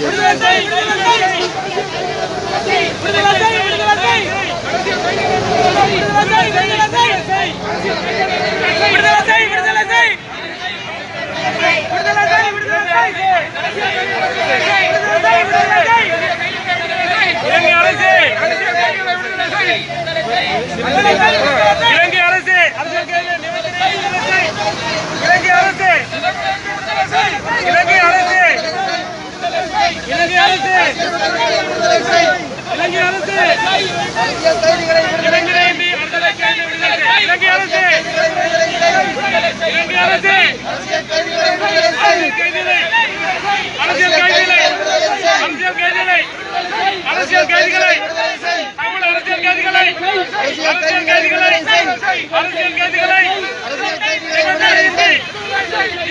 விடுதலை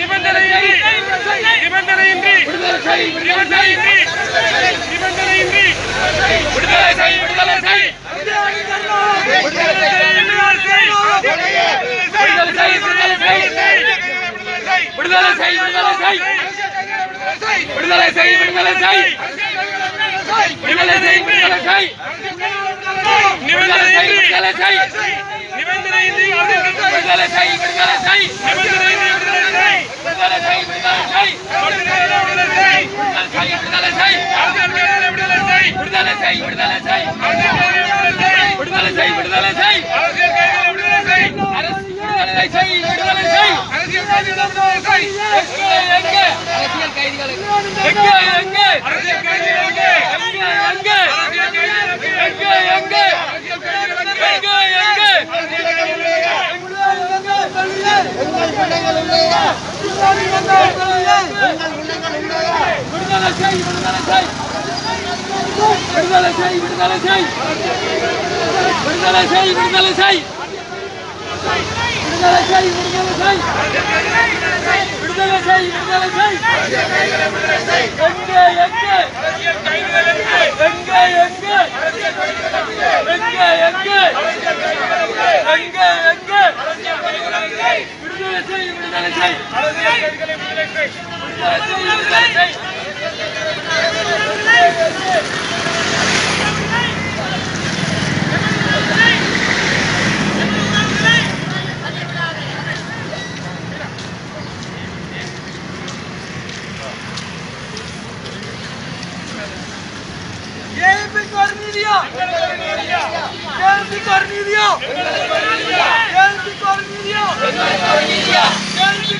நிபந்தனையின்றி! நிபந்தனையின்றி! நிபந்தனையின்றி! விடுதலை செய் விடுதலை செய் விடுதலை செய் விடுதலை செய் விடுதலை செய் விடுதலை செய் விடுதலை செய் விடுதலை செய் விடுதலை செய் விடுதலை செய் அரசியல் கைதிகளை விடுதலை செய் விடுதலை செய் விடுதலை செய் அரசியல் கைதிகளை விடுதலை செய் எங்கே அரசியல் கைதிகளை எங்கே எங்கே அரசியல் கைதிகள் எங்கே எங்கே எங்கே எங்கே எங்கே அரசியல் கைதிகள் எங்கே எங்கே விடுதலை செய் விடுதலை செய் விடுதலை செய் விடுதலை செய் விடுதலை செய் விடுதலை செய் விடுதலை செய் விடுதலை செய் விடுதலை செய் விடுதலை செய் எங்கே எங்கே விடுதலை செய் விடுதலை செய் விடுதலை செய் விடுதலை செய் AP Cornelia! AP Cornelia! AP Cornelia! AP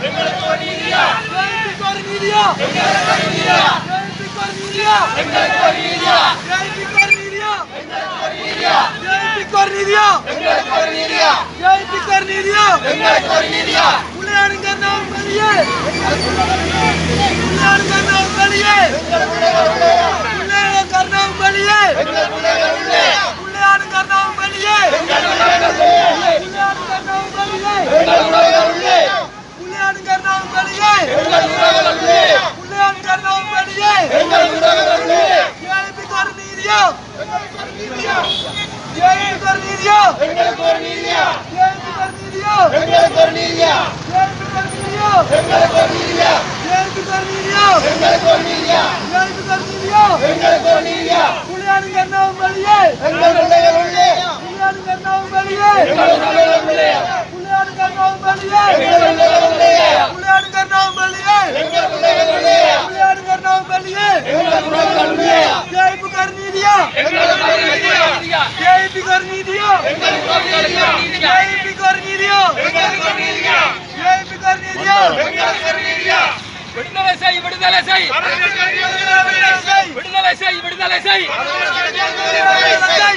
எங்களுக்கு ஒரு நீதியா எங்களுக்கு ஒரு நீதியா எங்களுக்கு ஒரு நீதியா எங்களுக்கு ஒரு நீதியா எங்களுக்கு ஒரு நீதியா எங்களுக்கு ஒரு நீதியா எங்களுக்கு ஒரு நீதியா எங்களுக்கு ஒரு நீதியா எங்களுக்கு ஒரு நீதியா எங்களுக்கு ஒரு நீதியா எங்களுக்கு ஒரு நீதியா உள்ளாடுங்க நாம் வெளியே உள்ளாடுங்க நாம் வெளியே எங்களுக்கு ¡Viva el Cornidio! ¡Viva el Cornidio! ¡Viva el Cornidio!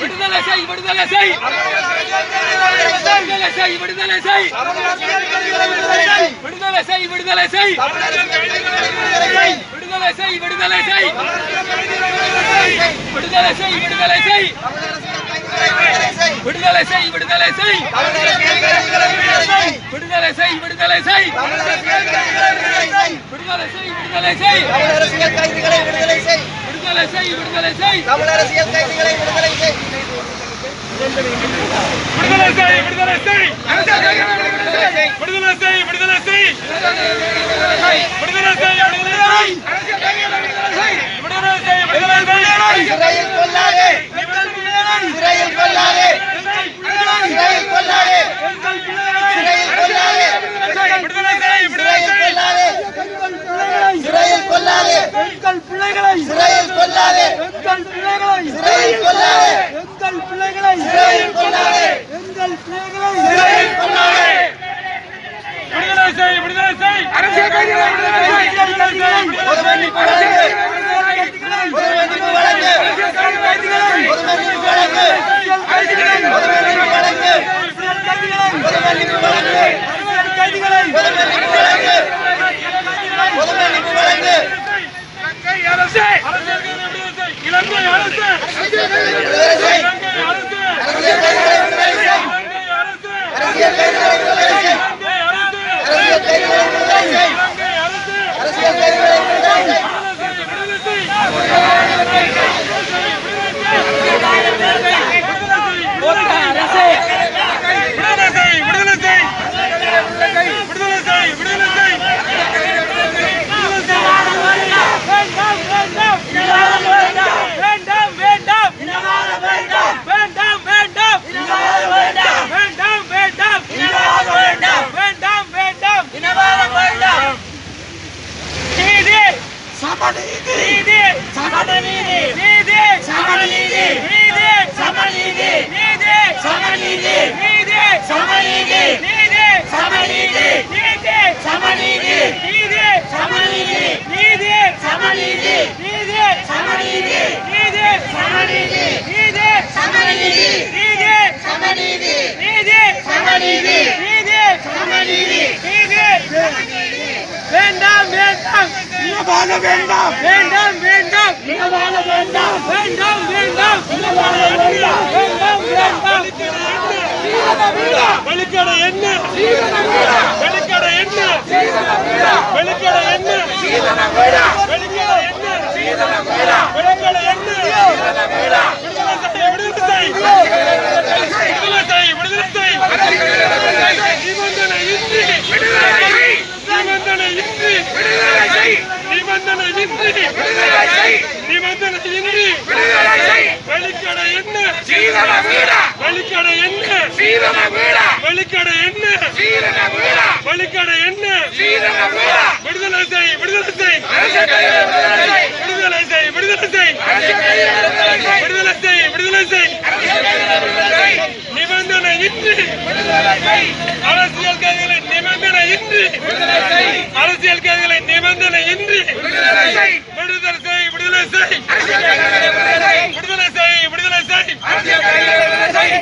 விடுதலை! செய் விடுதலை செய்! விடுதலை செய் விடுதலை செய்! விடுதலை செய் விடுதலை செய்! விடுதலை செய் விடுதலை செய்! விடுதலை செய் விடுதலை செய்! விடுதலை செய் விடுதலை செய்! விடுதலை செய் விடுதலை செய்! விடுதலை செய் விடுதலை செய்! விடுதலை செய் விடுதலை செய் தமிழ் அரசியல் கைதிகளை விடுதலை செய் விடுதலை செய் விடுதலை செய் விடுதலை செய் விடுதலை செய் விடுதலை செய் விடுதலை செய் விடுதலை செய் விடுதலை செய் சிறையில் கொள்ளாதே சிறையில் எங்கள் பிள்ளைகளை சிறையில் கொல்லாதே. எங்கள் பிள்ளைகளை வாழ வேண்டாம். வேண்டாம் வேண்டாம். வாழ வேண்டாம். வேண்டாம் வேண்டாம். வாழ வேண்டாம். வேண்டாம் வேண்டாம். வெளிக்கடை என்ன வெளிக்கடை என்ன வெளிக்கடை என்ன வெளிக்கடை என்ன வெளிக்கடை என்ன விடுதலை செய் விடுதலை செய் விடுதலை செய் நிபந்தனை இன்றி நிபந்தனை இன்றி நிபந்தனை இன்றி நிபந்தனை இன்றி வெளிக்கடை என்ன வெளிக்கடை என்ன வெளிக்கடை என்ன வெளிக்கடை என்ன விடுதலை செய் விடுதலை செய். விடுதலை செய். விடுதலை செய் விடுதலை செய். விடுதலை செய். நிபந்தனை இன்றி. அரசியல் கைதிகளை நிபந்தனை இன்றி. அரசியல் கைதிகளை நிபந்தனை இன்றி விடுதலை செய் விடுதலை செய் விடுதலை செய் விடுதலை செய்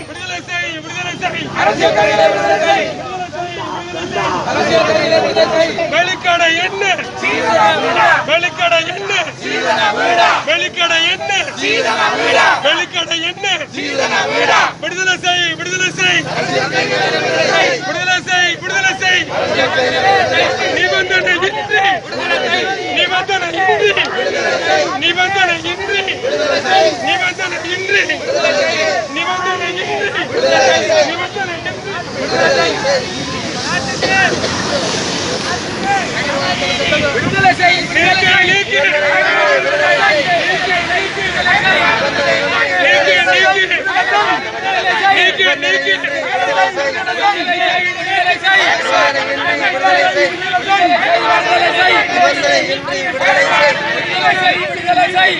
விடுதலை செய் விடுதலை செய் வெளிக்கடை என்ன வெளிக்கடை என்ன வெளிக்கடை என்ன வெளிக்கடை என்ன விடுதலை செய் விடுதலை செய். விடுதலை செய் விடுதலை செய். நிபந்தனை இன்றி. நிபந்தனை இன்றி. நிபந்தனை இன்றி. நிபந்தனை விடுதலை செய்ய விடுதலை செய்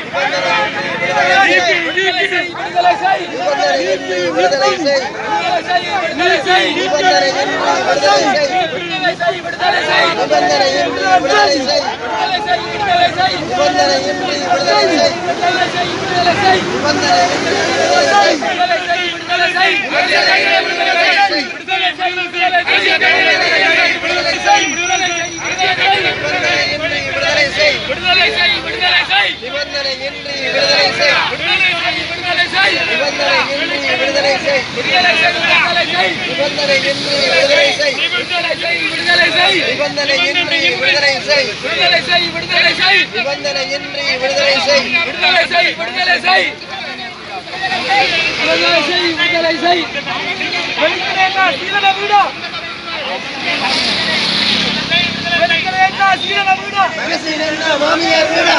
விடுதலை செய் நீக்கு விடுதலை செய் விடுதலை செய் நிபந்தனை இன்றி விடுதலை செய் விடுதலை செய் நிபந்தனை இன்றி விடுதலை செய் விடுதலை செய் நிபந்தனை இன்றி விடுதலை செய் விடுதலை செய் விடுதலை செய் நிபந்தனை இன்றி விடுதலை செய் விடுதலை செய் விடுதலை செய் நிபந்தனை இன்றி விடுதலை செய் விடுதலை செய் விடுதலை செய் விடுதலை செய் விடுதலை செய் வெளிக்கடையா சீரன வீடா வெளிக்கடையா சீரன வீடா மகசீரன் மாமியார் வீடா